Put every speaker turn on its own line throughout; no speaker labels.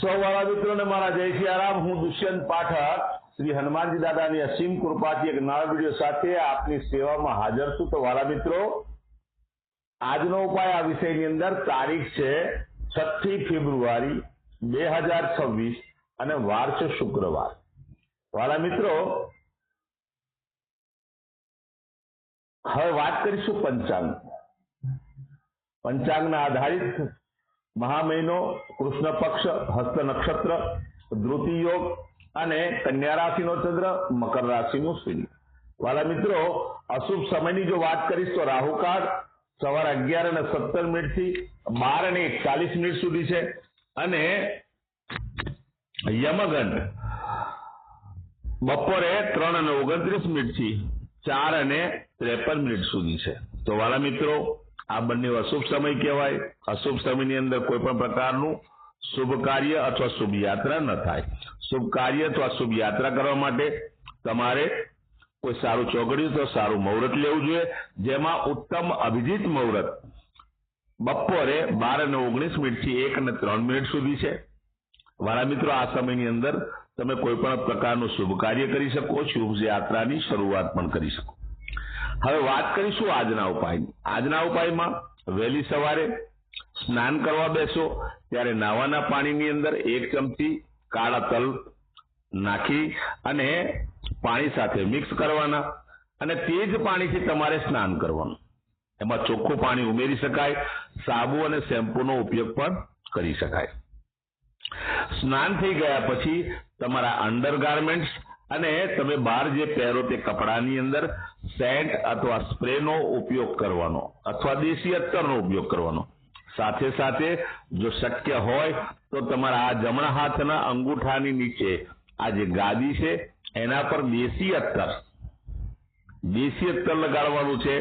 સૌ મિત્રોને મારા જય સિયારામ હું દુષ્યંત પાઠક. શ્રી હનુમાનજી દાદાની અસીમ કૃપાથી એક નવા વીડિયો સાથે આપની સેવામાં હાજર છું. તો વાળા મિત્રો, આજનો ઉપાય આ વિષયની અંદર તારીખ છે છઠ્ઠી ફેબ્રુઆરી બે હજાર છવ્વીસ અને વાર છે શુક્રવાર. વાળા મિત્રો, હવે વાત કરીશું પંચાંગ પંચાંગના આધારિત મહા કૃષ્ણ પક્ષ, હસ્ત નક્ષત્ર ધ્રુતિ યોગ અને કન્યા રાશિનો ચંદ્ર, મકર રાશિનું સૂર્ય વાલા મિત્રો, અશુભ સમયની જો વાત કરીશ તો રાહુકાળ સવારે અગિયાર અને સત્તર મિનિટથી બાર અને એકતાલીસ મિનિટ સુધી છે. અને યમગંડ બપોરે ત્રણ અને ઓગણત્રીસ મિનિટથી ચાર અને ત્રેપન મિનિટ સુધી છે. તો વાલા મિત્રો આ બંને અશુભ સમય કહેવાય. અશુભ સમયની અંદર કોઈ પણ પ્રકારનું શુભ કાર્ય અથવા શુભ યાત્રા ન થાય. શુભ કાર્ય અથવા શુભ યાત્રા કરવા માટે તમારે કોઈ સારું ચોકડ્યું તો સારું મુહૂર્ત લેવું જોઈએ. જેમાં ઉત્તમ અભિજીત મુહૂર્ત બપોરે બાર અને ઓગણીસ મિનિટથી એક અને ત્રણ મિનિટ સુધી છે. મારા મિત્રો, આ સમયની અંદર તમે કોઈ પણ પ્રકારનું શુભ કાર્ય કરી શકો, શુભ યાત્રાની શરૂઆત પણ કરી શકો. હવે વાત કરીશું આજના ઉપાયની. આજના ઉપાયમાં વહેલી સવારે સ્નાન કરવા બેસો, ત્યારે નાવાના પાણીની અંદર એક ચમચી કાળા તલ નાખી અને પાણી સાથે મિક્સ કરવાના અને તે જ પાણીથી તમારે સ્નાન કરવાનું. એમાં ચોખ્ખું પાણી ઉમેરી શકાય, સાબુ અને શેમ્પૂનો ઉપયોગ પણ કરી શકાય. સ્નાન થઈ ગયા પછી તમારા અંડર ગાર્મેન્ટ્સ અને તમે બહાર જે પહેરો તે કપડાની અંદર સેન્ટ અથવા સ્પ્રેનો ઉપયોગ કરવાનો અથવા દેશી અત્તરનો ઉપયોગ કરવાનો. સાથે સાથે જો શક્ય હોય તો તમારા આ જમણા હાથના અંગૂઠાની નીચે આ જે ગાદી છે એના પર દેશી અત્તર. દેશી અત્તર લગાડવાનું છે,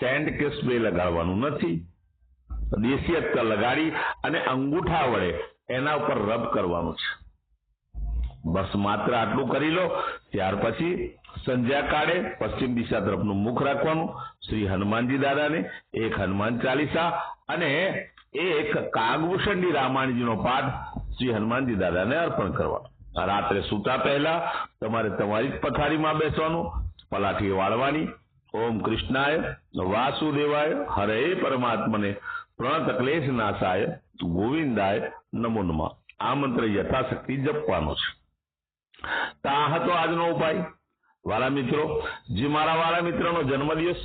સેન્ટ કે સ્પ્રે લગાડવાનું નથી. દેશી અત્તર લગાડી અને અંગૂઠા વડે એના ઉપર રબ કરવાનું છે. બસ માત્ર આટલું કરી લો. ત્યાર પછી સંધ્યા કાળે પશ્ચિમ દિશા તરફનું મુખ રાખવાનું. શ્રી હનુમાનજી દાદાને એક હનુમાન ચાલીસા અને એક કાગભૂષણની રામાયણજીનો પાઠ શ્રી હનુમાનજી દાદાને અર્પણ કરવાનો. રાત્રે સૂતા પહેલા તમારે તમારી જ પથારીમાં બેસવાનું, પલાઠી વાળવાની. ઓમ કૃષ્ણાય, વાસુદેવાય, હરે પરમાત્મને પ્રણત ક્લેશ નાશાય ગોવિંદાય નમો નમઃ. આ મંત્ર યથાશક્તિ જપવાનો છે. તો આ હતો આજનો ઉપાય. વાલા મિત્રો, જે મારા વાલા મિત્રનો જન્મદિવસ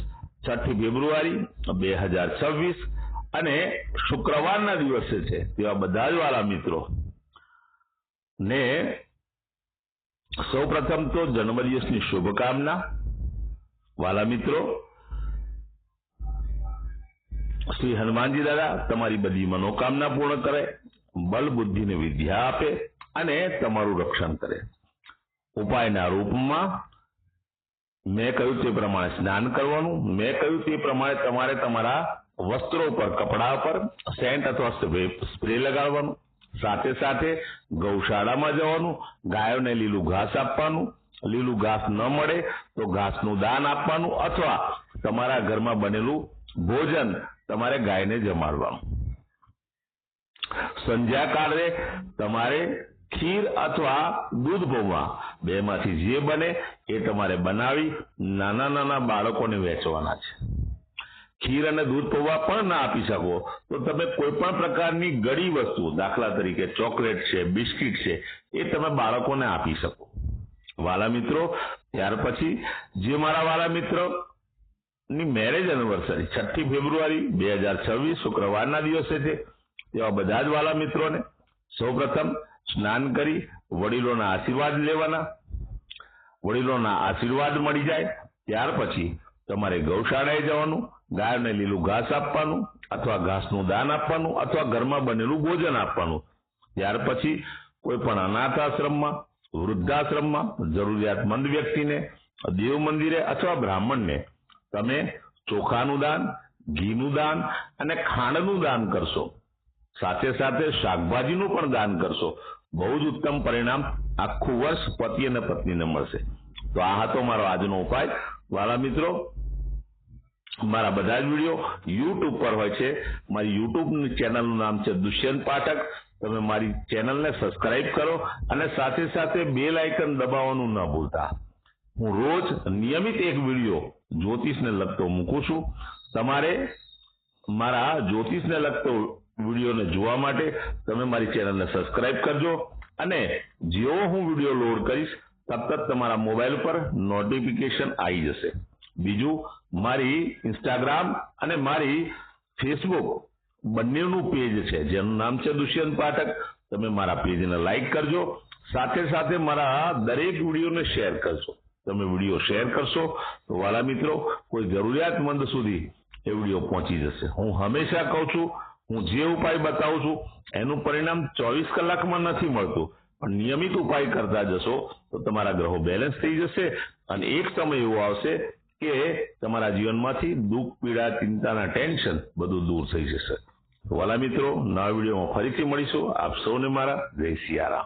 છઠ્ઠી ફેબ્રુઆરી બે હજાર છવ્વીસ અને શુક્રવારના દિવસે છે, તેવા બધા જ વાલા મિત્રો. ને સૌ પ્રથમ તો જન્મદિવસની શુભકામના. વાલા મિત્રો, શ્રી હનુમાનજી દાદા તમારી બધી મનોકામના પૂર્ણ કરે બલ બુદ્ધિને વિદ્યા આપે અને તમારું રક્ષણ કરે. ઉપાયના રૂપમાં મેં કહ્યું તે પ્રમાણે સ્નાન કરવાનું, મેં કહ્યું તે પ્રમાણે તમારે તમારા વસ્ત્રો પર, કપડા પર, સેન્ટ અથવા સ્પ્રે લગાડવાનું, સાથે સાથે ગૌશાળામાં જવાનું, ગાયોને લીલું ઘાસ આપવાનું, લીલું ઘાસ ન મળે તો ઘાસનું દાન આપવાનું અથવા તમારા ઘરમાં બનેલું ભોજન તમારે ગાયને જમાડવાનું. સંધ્યા કાળે તમારે ખીર અથવા દૂધ પૌવા બેમાંથી જે બને એ તમારે બનાવી નાના નાના બાળકોને વેચવાના છે. ખીર અને દૂધ પૌવા પણ ના આપી શકો. તો તમે કોઈ પણ પ્રકારની ગળી વસ્તુ, દાખલા તરીકે ચોકલેટ છે, બિસ્કિટ છે, એ તમે બાળકોને આપી શકો. વાલા મિત્રો, ત્યાર પછી જે મારા વાલા મિત્રો, ની મેરેજ એનિવર્સરી છઠ્ઠી ફેબ્રુઆરી બે હજાર છવ્વીસ શુક્રવારના દિવસે છે. તેવા બધા જ વાલા મિત્રોને સૌપ્રથમ સ્નાન કરી, વડીલોના આશીર્વાદ લેવાના, વડીલોના આશીર્વાદ મળી જાય. ત્યાર પછી તમારે ગૌશાળાએ જવાનું, ગાયને લીલું ઘાસ આપવાનું, અથવા ઘાસનું દાન આપવાનું, અથવા ઘરમાં બનેલું ભોજન આપવાનું. ત્યાર પછી કોઈ પણ અનાથ આશ્રમમાં વૃદ્ધાશ્રમમાં, જરૂરિયાતમંદ વ્યક્તિને, દેવ મંદિરે અથવા બ્રાહ્મણને તમે ચોખાનું દાન, ઘીનું દાન અને ખાંડનું દાન કરશો. સાથે સાથે શાકભાજીનું પણ દાન કરશો. બહુ જ ઉત્તમ પરિણામ આખું વર્ષ પતિ અને પત્નીને મળશે. તો આ હતો મારો આજનો ઉપાય. વાલા મિત્રો, મારા બધા જ વીડિયો યુટ્યુબ પર હોય છે. મારી યુટ્યુબ ચેનલનું નામ છે દુષ્યંત પાઠક. તમે મારી ચેનલને સબસ્ક્રાઇબ કરો અને સાથે સાથે બેલ આઇકન દબાવવાનું ન ભૂલતા. હું રોજ નિયમિત એક વીડિયો જ્યોતિષને લગતો મૂકું છું. તમારે મારા જ્યોતિષને લગતો વિડીયોને જોવા માટે તમે મારી ચેનલને સબસ્ક્રાઇબ કરજો અને જેવો હું વીડિયો લોડ કરીશ તરત તમારા મોબાઈલ પર નોટિફિકેશન આવી જશે. બીજું, મારી ઇન્સ્ટાગ્રામ અને મારી ફેસબુક બંનેનું પેજ છે, જેનું નામ છે દુષ્યંત પાઠક. તમે મારા પેજને લાઈક કરજો. સાથે સાથે મારા દરેક વિડીયોને શેર કરજો. તમે વીડિયો શેર કરશો તો વાલા મિત્રો, કોઈ જરૂરિયાતમંદ સુધી એ વીડિયો પહોંચી જશે. હું હંમેશા કહું છું હું જે ઉપાય બતાવું છું, એનું પરિણામ ચોવીસ કલાકમાં નથી મળતું. પણ નિયમિત ઉપાય કરતા જશો, તો તમારા ગ્રહો બેલેન્સ થઈ જશે અને એક સમય એવો આવશે કે તમારા જીવનમાંથી દુઃખ, પીડા, ચિંતાના ટેન્શન બધું દૂર થઈ જશે. વાલા મિત્રો, નવા વિડીયોમાં ફરીથી મળીશું. આપ સૌને મારા જય સિયારામ.